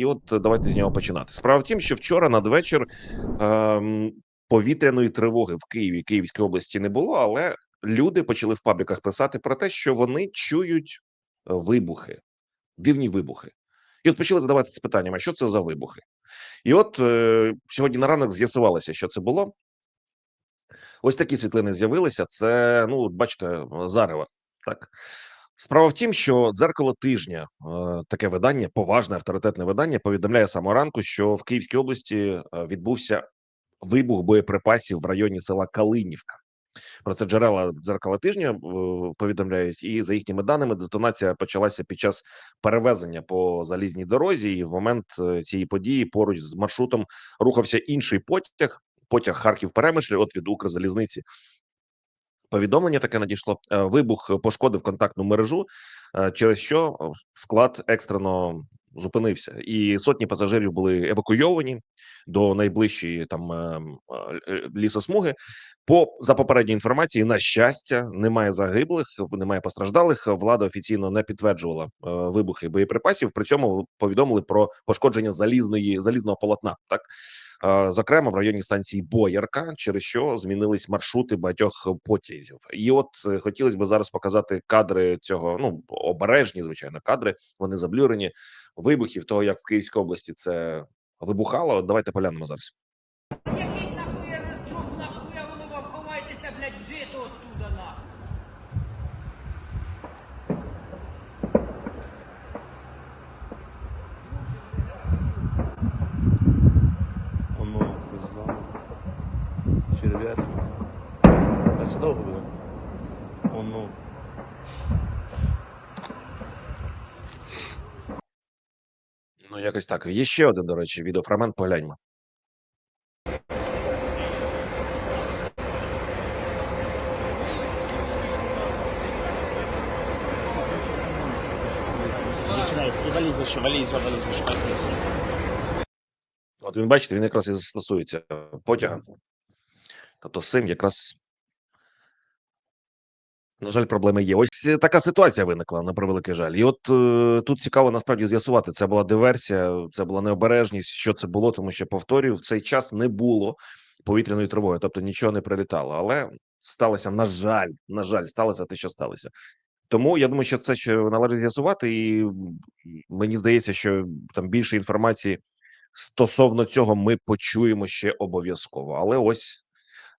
і от давайте з нього починати. Справа в тім, що вчора надвечір ем, повітряної тривоги в Києві, Київській області не було, але люди почали в пабліках писати про те, що вони чують е, вибухи, дивні вибухи. І от почали задаватися питанням: а що це за вибухи? І от е, сьогодні на ранок з'ясувалося, що це було. Ось такі світлини з'явилися. Це, ну, бачите, зарева. Так. Справа в тім, що дзеркало тижня, е, таке видання, поважне авторитетне видання, повідомляє самого ранку, що в Київській області е, відбувся вибух боєприпасів в районі села Калинівка. Про це джерела дзеркала тижня е, повідомляють, і за їхніми даними, детонація почалася під час перевезення по залізній дорозі. І в момент цієї події поруч з маршрутом рухався інший потяг. Потяг Харків Перемишль, от від Укрзалізниці. Повідомлення таке надійшло. Е, Вибух пошкодив контактну мережу, е, через що е, склад екстрено зупинився, і сотні пасажирів були евакуйовані до найближчої там лісосмуги. По за попередньою інформацією, на щастя, немає загиблих, немає постраждалих. Влада офіційно не підтверджувала вибухи боєприпасів. При цьому повідомили про пошкодження залізної залізного полотна. Так зокрема в районі станції Боярка, через що змінились маршрути багатьох потягів. І от е, хотілося б зараз показати кадри цього. Ну обережні, звичайно, кадри. Вони заблюрені вибухів того, як в Київській області це вибухало. Давайте поглянемо зараз. Який нахуй аеродром, нахуя воно вам ховайтеся, блядь, жито оттуда, нахуй. Воно не знаю. Черв'яки. А це довго буде? Воно. Ну якось так. Є ще один, до речі, відеофрагмент. Погляньмо. От він бачите, він якраз і стосується потяга. Тобто цим якраз. На жаль, проблеми є. Ось е, така ситуація виникла на превеликий жаль. І от е, тут цікаво насправді з'ясувати, це була диверсія, це була необережність, що це було, тому що повторюю, в цей час не було повітряної тривоги, тобто нічого не прилітало. Але сталося, на жаль, на жаль, сталося те, що сталося. Тому я думаю, що це ще належить з'ясувати, і мені здається, що там більше інформації стосовно цього ми почуємо ще обов'язково. Але ось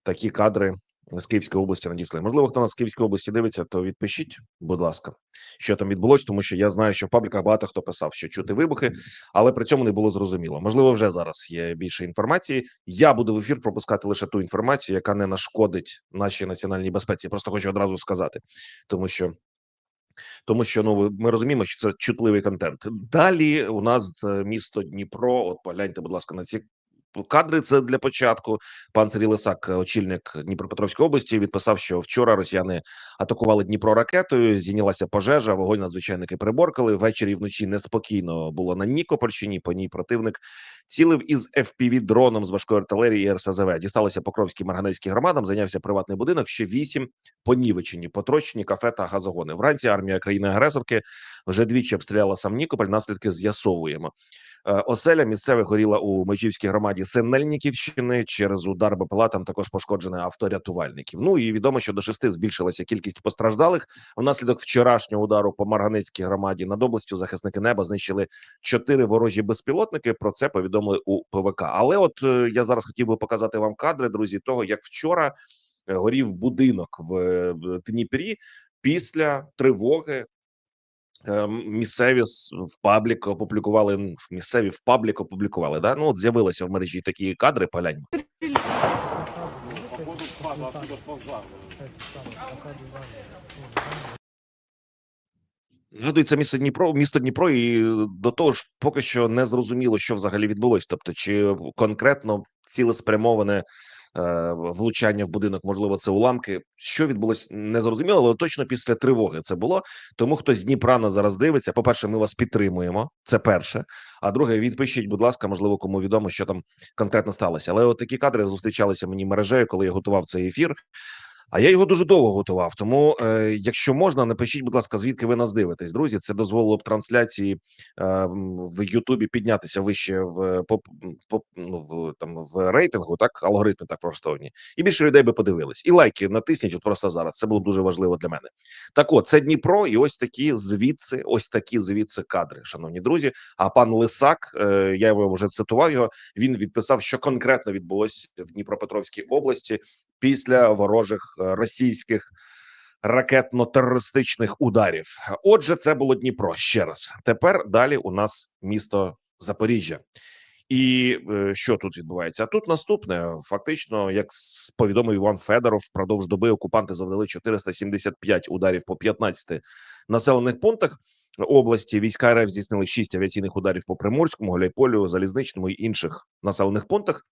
такі кадри з Київської області надійшли. Можливо, хто нас з Київської області дивиться, то відпишіть, будь ласка, що там відбулось, тому що я знаю, що в пабліках багато хто писав, що чути вибухи, але при цьому не було зрозуміло. Можливо, вже зараз є більше інформації. Я буду в ефір пропускати лише ту інформацію, яка не нашкодить нашій національній безпеці. Просто хочу одразу сказати, тому що. Тому що ну ми розуміємо, що це чутливий контент. Далі у нас е, місто Дніпро. От погляньте, будь ласка, на ці кадри. Це для початку. Пан Сергій Лисак, е, очільник Дніпропетровської області, відписав, що вчора росіяни атакували Дніпро ракетою. Здійнялася пожежа. Вогонь надзвичайники приборкали. Ввечері і вночі неспокійно було на Нікопольщині. По ній противник цілив із FPV дроном з важкої артилерії і РСЗВ. Дісталося Покровській Марганецькій громадам. Зайнявся приватний будинок. Ще вісім понівечені, потрощені кафе та газогони. Вранці армія країни-агресорки вже двічі обстріляла сам Нікополь. Наслідки з'ясовуємо. Е, Оселя місцевих горіла у Межівській громаді Синельниківщини. Через удар БПЛА там також пошкоджене авто рятувальників. Ну і відомо, що до шести збільшилася кількість постраждалих. Внаслідок вчорашнього удару по Марганецькій громаді над областю захисники неба знищили чотири ворожі безпілотники. Про це повідомили у ПВК. Але от е, я зараз хотів би показати вам кадри, друзі, того як вчора е, горів будинок в Дніпрі після тривоги. Е, Місцеві в паблік опублікували в місцеві в паблік опублікували. Да? Ну от з'явилися в мережі такі кадри. Погляньмо. Нагадую, місто Дніпро, місто Дніпро, і до того ж, поки що не зрозуміло, що взагалі відбулось. Тобто, чи конкретно цілеспрямоване влучання в будинок, можливо, це уламки. Що відбулось, не зрозуміло, але точно після тривоги це було. Тому хто з Дніпра нас зараз дивиться. По перше, ми вас підтримуємо. Це перше. А друге, відпишіть, будь ласка, можливо, кому відомо, що там конкретно сталося. Але от такі кадри зустрічалися мені мережею, коли я готував цей ефір. А я його дуже довго готував. Тому, е, якщо можна, напишіть, будь ласка, звідки ви нас дивитесь, друзі. Це дозволило б трансляції е, в Ютубі піднятися вище в поп, поп, ну, в там в рейтингу, так алгоритми так влаштовані, і більше людей би подивились. І лайки натисніть от просто зараз. Це було б дуже важливо для мене. Так, от це Дніпро, і ось такі звідси, ось такі звідси кадри, шановні друзі. А пан Лисак, е, я його вже цитував його. Він відписав, що конкретно відбулось в Дніпропетровській області після ворожих е, російських ракетно-терористичних ударів. Отже, це було Дніпро. Ще раз. Тепер далі у нас місто Запоріжжя. І е, що тут відбувається? А тут наступне фактично, як повідомив Іван Федоров, впродовж доби окупанти завдали 475 ударів по 15 населених пунктах області. Війська РФ здійснили 6 авіаційних ударів по Приморському, Гуляйполю, Залізничному і інших населених пунктах.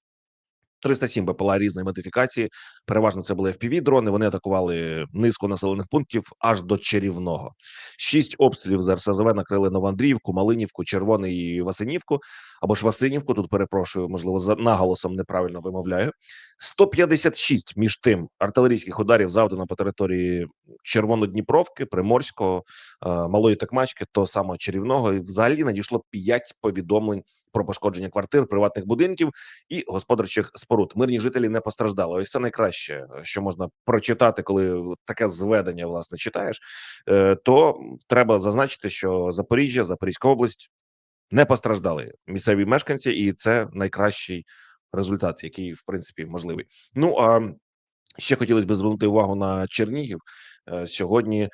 307 БПЛА різної модифікації. Переважно це були fpv дрони. Вони атакували низку населених пунктів аж до чарівного. Шість обстрілів з РСЗВ накрили Новоандріївку, Малинівку, Червоний і Васинівку або ж Васинівку. Тут перепрошую, можливо, за наголосом неправильно вимовляю. 156 між тим артилерійських ударів завдано по території Червонодніпровки, Приморського, е, Малої Токмачки, того самого чарівного. І взагалі надійшло 5 повідомлень про пошкодження квартир, приватних будинків і господарчих споруд. Мирні жителі не постраждали. Ось це найкраще, що можна прочитати, коли таке зведення власне читаєш. Е, То треба зазначити, що Запоріжжя, Запорізька область не постраждали місцеві мешканці, і це найкращий результат, який в принципі можливий. Ну а ще хотілося б звернути увагу на Чернігів Е, сьогодні.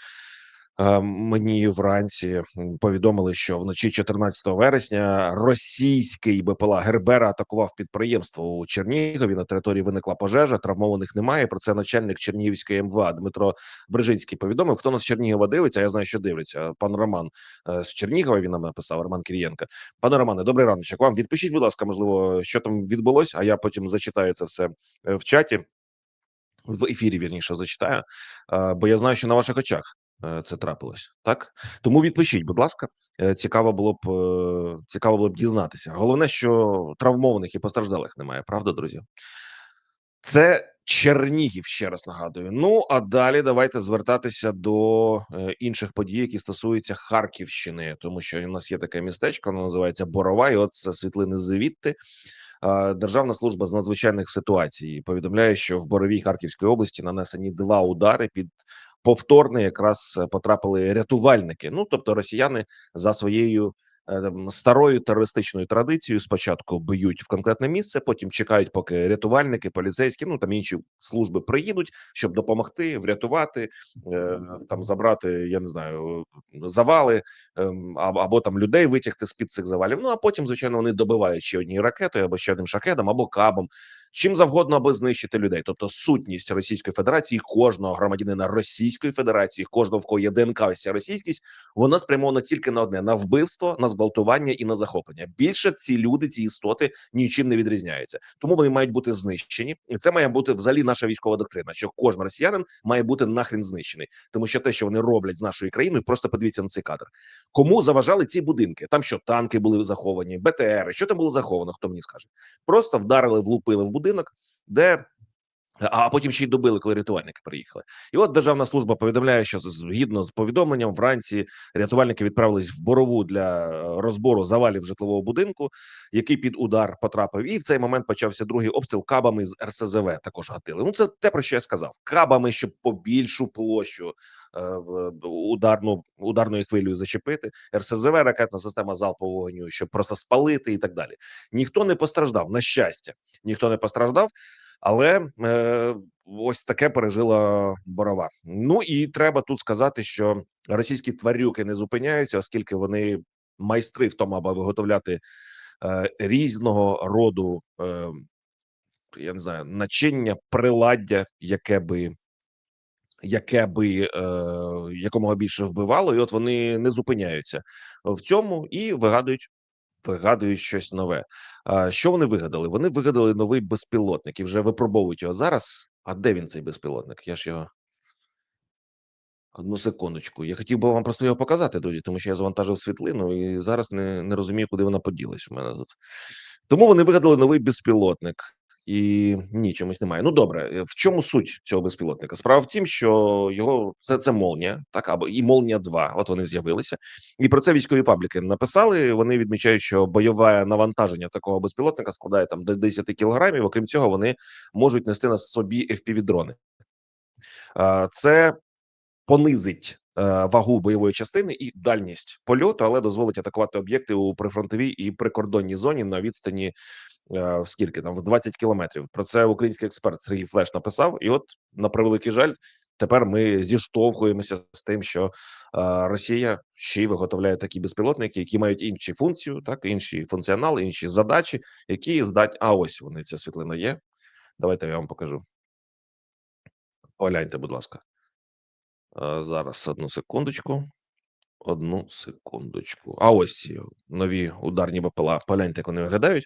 Е, Мені вранці повідомили, що вночі 14 вересня російський БПЛА Гербера атакував підприємство у Чернігові. На території виникла пожежа. Травмованих немає. Про це начальник Чернігівської МВА Дмитро Брижинський повідомив. Хто нас Чернігова дивиться? Я знаю, що дивиться. Пан Роман е, з Чернігова. Він нам написав Роман Кирієнко. Пане Романе, добрий раночок. Вам відпишіть, будь ласка, можливо, що там відбулось, а я потім зачитаю це все е, в чаті. В ефірі вірніше зачитаю, бо я знаю, що на ваших очах це трапилось. Так тому відпишіть, будь ласка, Е, цікаво було б е, цікаво було б дізнатися. Головне, що травмованих і постраждалих немає, правда, друзі? Це Чернігів, ще раз нагадую. Ну а далі давайте звертатися до е, інших подій, які стосуються Харківщини, тому що у нас є таке містечко, воно називається Борова. І от це світлини звідти. Е, Державна служба з надзвичайних ситуацій повідомляє, що в Боровій Харківської області нанесені два удари під повторне якраз е, потрапили рятувальники. Ну тобто росіяни за своєю старою терористичною традицією спочатку б'ють в конкретне місце, потім чекають, поки рятувальники, поліцейські, ну там інші служби приїдуть, щоб допомогти, врятувати, е, там забрати, я не знаю, завали ем, або, там людей витягти з під цих завалів. Ну а потім, звичайно, вони добивають ще однією ракетою або ще одним шахедом, або кабом. Чим завгодно, аби знищити людей, тобто сутність Російської Федерації, кожного громадянина Російської Федерації, кожного в кого є ДНК, ось ця російськість, вона спрямована тільки на одне: на вбивство, на зґвалтування і на захоплення. Більше ці люди, ці істоти нічим не відрізняються, тому вони мають бути знищені. І це має бути взагалі наша військова доктрина. Що кожен росіянин має бути нахрен знищений, тому що те, що вони роблять з нашою країною, просто подивіться на цей кадр. Кому заважали ці будинки? Там що танки були заховані, БТРи, що там було заховано? Хто мені скаже? Просто вдарили, влупили в будинок, де. А потім ще й добили, коли рятувальники приїхали. І от державна служба повідомляє, що згідно з повідомленням, вранці рятувальники відправились в борову для е, розбору завалів житлового будинку, який під удар потрапив. І в цей момент почався другий обстріл кабами з РСЗВ. Також гатили. Ну це те про що я сказав. Кабами, щоб по більшу площу е, ударну ударною хвилею зачепити. РСЗВ, ракетна система залпового вогню, щоб просто спалити і так далі. Ніхто не постраждав. На щастя, ніхто не постраждав. Але е, ось таке пережила борова. Ну і треба тут сказати, що російські тварюки не зупиняються, оскільки вони майстри в тому, аби виготовляти е, різного роду, е, я не знаю, начиння, приладдя, яке би. Яке би е, якомога більше вбивало, і от вони не зупиняються в цьому і вигадують вигадують щось нове. Що вони вигадали? Вони вигадали новий безпілотник і вже випробовують його зараз. А де він цей безпілотник? Я ж його одну секундочку. Я хотів би вам просто його показати, друзі, тому що я завантажив світлину і зараз не, не розумію, куди вона поділась у мене тут. Тому вони вигадали новий безпілотник. І ні, чомусь немає. Ну добре, е, в чому суть цього безпілотника? Справа в тім, що його це, це молнія, так або і молнія 2 От вони з'явилися, і про це військові пабліки написали. Вони відмічають, що бойове навантаження такого безпілотника складає там до 10 кілограмів. Окрім цього, вони можуть нести на собі fpv дрони Е, Це понизить е, вагу бойової частини і дальність польоту, але дозволить атакувати об'єкти у прифронтовій і прикордонній зоні на відстані в скільки там в 20 кілометрів. Про це український експерт Сергій Флеш написав. І от на превеликий жаль, тепер ми зіштовхуємося з тим, що е, Росія ще й виготовляє такі безпілотники, які мають інші функцію, так інший функціонал, інші задачі, які здать. А ось вони ця світлина є. Давайте я вам покажу. Погляньте, будь ласка. Е, Зараз одну секундочку. Одну секундочку. А ось е, нові ударні БПЛА. Погляньте, як вони виглядають.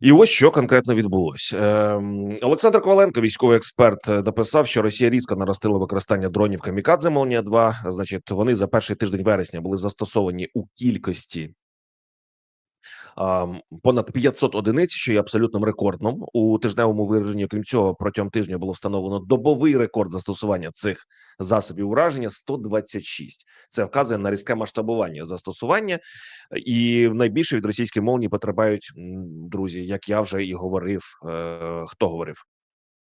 І ось що конкретно відбулось. Ем, Олександр Коваленко, військовий експерт, е, дописав, що Росія різко наростила використання дронів Камікадзе Молнія 2 Значить, вони за перший тиждень вересня були застосовані у кількості понад 500 одиниць, що є абсолютним рекордом у тижневому вираженні. Окрім цього, протягом тижня було встановлено добовий рекорд застосування цих засобів ураження 126. Це вказує на різке масштабування застосування, і найбільше від російської молнії потребують м, друзі, як я вже і говорив. Е, хто говорив?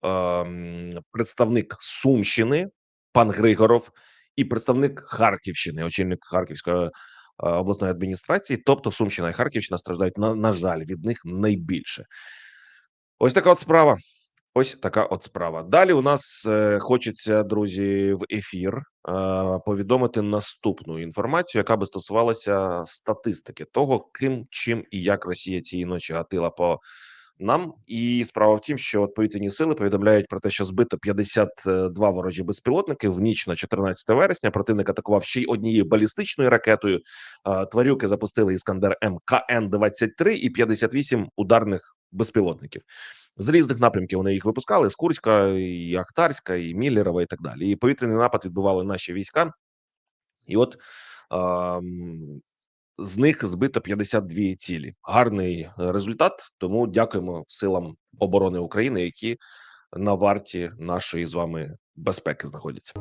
Ем, представник Сумщини, пан Григоров, і представник Харківщини, очільник Харківської обласної адміністрації, тобто Сумщина і Харківщина страждають на, на жаль від них найбільше. Ось така от справа. Ось така от справа. Далі у нас е, хочеться, друзі, в ефір е, повідомити наступну інформацію, яка би стосувалася статистики того, ким, чим і як Росія цієї ночі гатила по нам. І справа в тім, що повітряні сили повідомляють про те, що збито 52 ворожі безпілотники в ніч на 14 вересня. Противник атакував ще й однією балістичною ракетою. Тварюки запустили іскандер мкн 23 і 58 ударних безпілотників. З різних напрямків вони їх випускали: з Курська, і Ахтарська, і Міллерова, і так далі. І повітряний напад відбували наші війська. І от з них збито 52 цілі. Гарний е, результат. Тому дякуємо силам оборони України, які на варті нашої з вами безпеки знаходяться.